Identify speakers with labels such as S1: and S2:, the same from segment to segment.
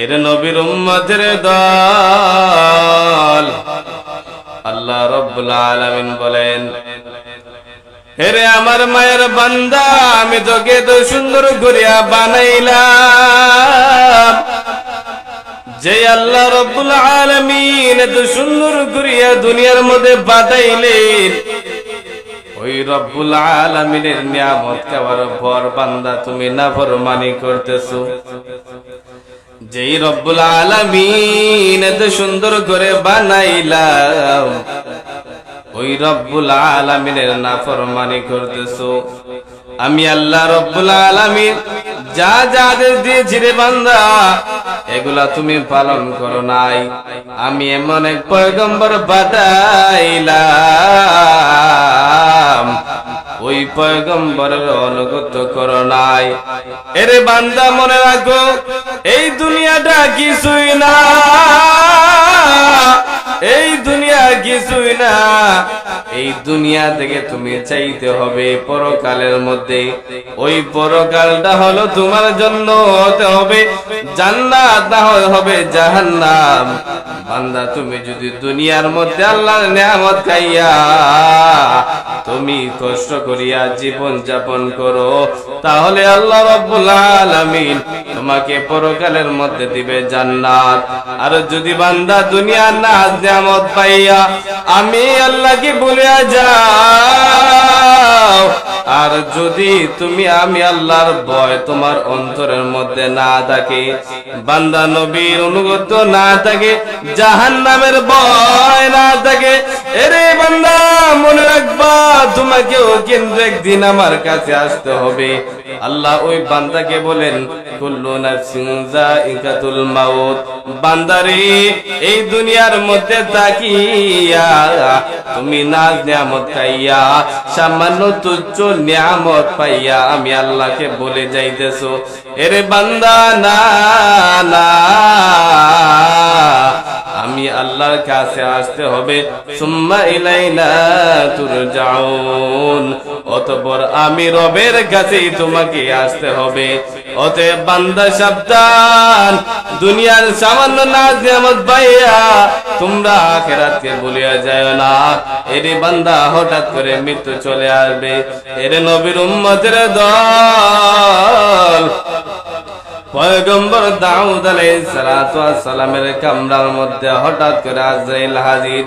S1: এর নবীর উম্মতের দল। আল্লাহ রব্বুল আলামিন বলেন হেরে আমার মায়ের বান্দা, আমি তোকে তো সুন্দর করিয়া বানাইলাম। যে আল্লাহ রব্বুল আলামিন এত সুন্দর করিয়া দুনিয়ার মধ্যে বাতাইলেন ওই রব্বুল আলামিনের নিয়ামত খাওয়ার পর বান্দা তুমি নাফরমানি করতেছো। যেই রব্বুল আলামিন এত সুন্দর করে বানাইলাম, ওই রব্বুল আলামিনের নাফরমানি করতেছো। আমি আল্লাহ রব্বুল আলামিন যা যা আদেশ দিয়েছি রে বান্দা, এগুলা তুমি পালন করো নাই। আমি এমন এক পয়গম্বর বাদাইলাম ওই পয়গম্বরের অনুগত করো নাই। এরে বান্দা মনে রাখো এই দুনিয়াটা কিছুই না। এই দুনিয়া কিছুই না। এই দুনিয়া থেকে তুমি চাইতে হবে পরকালের মধ্যে। ওই পরকালটা হলো তোমার জন্য হতে হবে। জান্নাত না হবে জাহান্নাম। বান্দা, তুমি যদি দুনিয়ার মধ্যে আল্লাহর নিয়ামত খাইয়া তুমি কষ্ট করিয়া জীবন যাপন করো, তাহলে আল্লাহ রব্বুল আলামিন তোমাকে পরকালের মধ্যে দিবে জান্নাত। আর যদি বান্দা দুনিয়ার না নিয়ামত পাইয়া আমি আল্লাহকে বলিয়া যাও আর যদি তুমি আমি আল্লাহর ভয় তোমার অন্তরের মধ্যে না থাকে, বান্দা নবীর অনুগত না থাকে জাহান নামের ভয় না থাকে, এরে বান্দা, মনে রাখবা তোমাকেও কিন্তু একদিন আমার কাছে আসতে হবে। আল্লাহ ওই বান্দাকে বলেন, কুল্লু বান্দারে, এই দুনিয়ার মধ্যে তাকিয়া তুমি নাজ নিয়ামত খাইয়া, সামান্য তুচ্ছ নিয়ামত পাইয়া আমি আল্লাহকে বলে যাইতেছো। এরে বান্দা, না না। আমি আল্লাহর কাছে আসতে হবে। সুম্মা ইলাইনা তুরজাউন। অতঃপর আমি রবের কাছেই তোমাকে আসতে হবে। অতএব বান্দা সাবধান, দুনিয়ার সামান্য নাজ নিয়ামত পাইয়া তোমরা আখেরাতকে ভুলিয়া যায় না। এরে বান্দা, হঠাৎ করে মৃত্যু চলে আসবে। এরে নবীর উম্মতের দল। পয়গম্বর দাউদ আলাইহিস সালাতু ওয়াস সালামের কামরার মধ্যে হঠাৎ করে আজরাইল হাজির।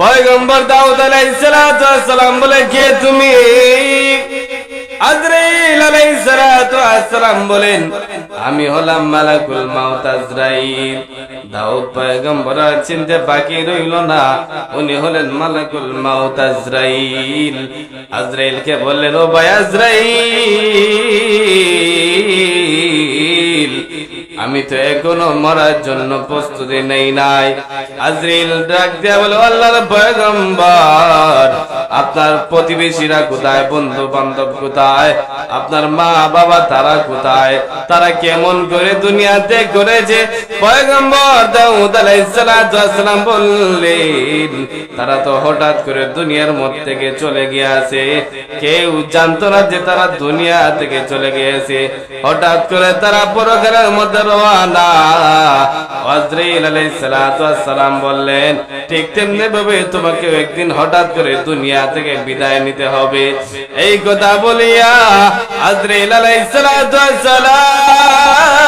S1: পয়গম্বর দাউদ আলাইহিস সালাতু ওয়াস সালাম বলে, কে তুমি? আজরাইল ওয়াস বলেন, আমি হলাম মালাকুল মাউত আজরাইল। দাউদ পয়গম্বর আছেন যে বাকি রইল না, উনি হলেন মালাকুল মাউত আজরাইল। আজরাইলকে বললেন, ও ভাই আজরাইল! আমি তো এখনও মরার জন্য প্রস্তুতি নেই নাই। আজরিল ডাক দিয়া বলে, আল্লাহর পয়গম্বর, আপনার প্রতিবেশীরা কোথায়? বন্ধু বান্ধব কোথায়? আপনার মা বাবা তারা কোথায়? তারা কেমন করে দুনিয়াতে করেছে? পয়গম্বর দাউদ আলাইহিস সালাম বললেন, তারা তো হঠাৎ করে দুনিয়ার মধ্যে থেকে চলে গিয়েছে। কেউ জানতো না যে তারা দুনিয়া থেকে চলে গিয়েছে। হঠাৎ করে তারা পরকালের মধ্যে রওয়ানা। আজরাইল আলাইহিস সালাম বললেন, ঠিক তেমনি ভাবে তোমাকে একদিন হঠাৎ করে দুনিয়া থেকে বিদায় নিতে হবে। এই কথা বলিয়া আজরাইল আলাইহিস সালাতু সালাম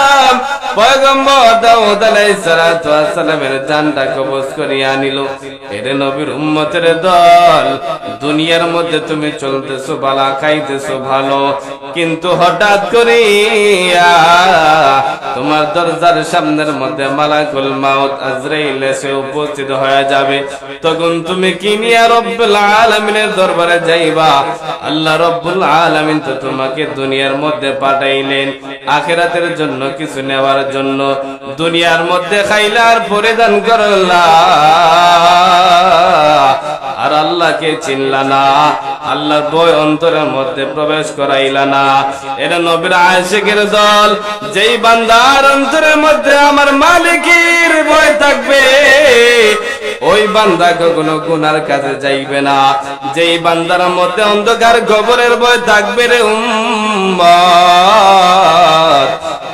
S1: দুনিয়ার মধ্যে তুমি চলতেছো, বালা খাইতেছো, ভালো। কিন্তু হঠাৎ করিয়া তোমার দরজার সামনের মধ্যে মাউত উপস্থিত হয়ে যাবে। তখন তুমি কি দরবারে যাইবা? আল্লাহ রব্বুল আলামিন তো তোমাকে দুনিয়ার মধ্যে পাঠাইলেন। আখেরাতের জন্য কিছু নেওয়ার জন্য দুনিয়ার মধ্যে খাইলার পরিধান করলা আর আল্লাহকে চিনলা না, আল্লাহর বই অন্তরের মধ্যে প্রবেশ করাইলা না। এটা নবীর আশেকের দল, যেই বান্দার অন্তরের মধ্যে আমার মালিকের ভয় থাকবে, ওই বান্দা কখনো গুনার কাছে যাইবে না। যেই বান্দার মধ্যে অন্ধকার খবরের ভয় থাকবে রে উম্মত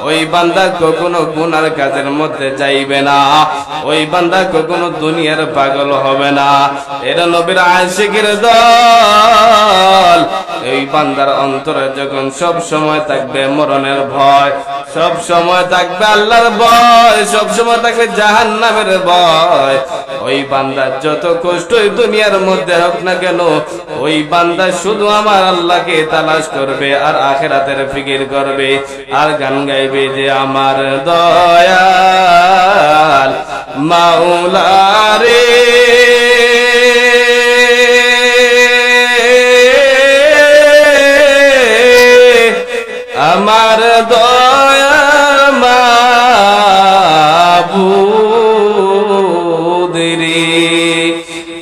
S1: ওই বান্দা কখনো গুনার কাজের মধ্যে যাইবে না। ওই বান্দা কখনো দুনিয়ার পাগল হবে না। এরা নবীর আশিকের দল। এই বান্দার অন্তরে যখন সব সময় থাকবে মরণের ভয়, সব সময় থাকবে আল্লাহর ভয়, সব সময় থাকবে জাহান্নামের ভয়। ওই বান্দা যত কষ্টই দুনিয়ার মধ্যে হোক না কেন, ওই বান্দা শুধু আমার আল্লাহকে তালাশ করবে আর আখেরাতের ফিকির করবে, আর গান গাইবে। যে আমার দয়াল মাওলারে। আমার দয়াল মাবুদরে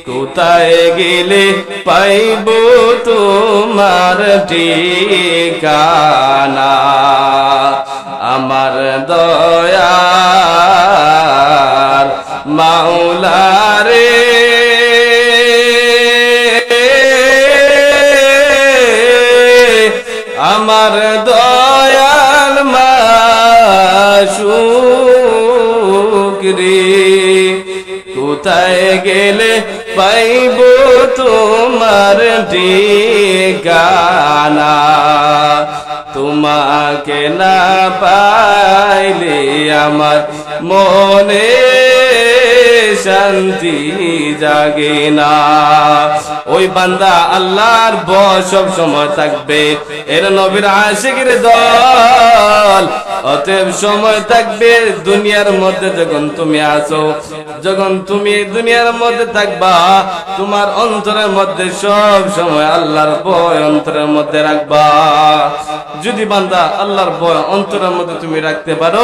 S1: কোথায় গেলে পাইব তোমার ঠিকানা? আমার দয়ার মাওলারে। আমার দয়াল মাসুকরে কোথায় গেলে পাইব তোমার ঠিকানা? তোমাকে না পাইলে আমার মনে শান্তি জাগে না। ওই বান্দা আল্লাহর বস সব সময় থাকবে। এর নবীর আশিকের দল অতএব সময় থাকবে দুনিয়ার মধ্যে যখন তুমি আসো যখন তুমি দুনিয়ার মধ্যে থাকবা, তোমার অন্তরের মধ্যে সব সময় আল্লাহর ভয় অন্তরের মধ্যে রাখবা। যদি বান্দা আল্লাহর ভয় অন্তরের মধ্যে তুমি রাখতে পারো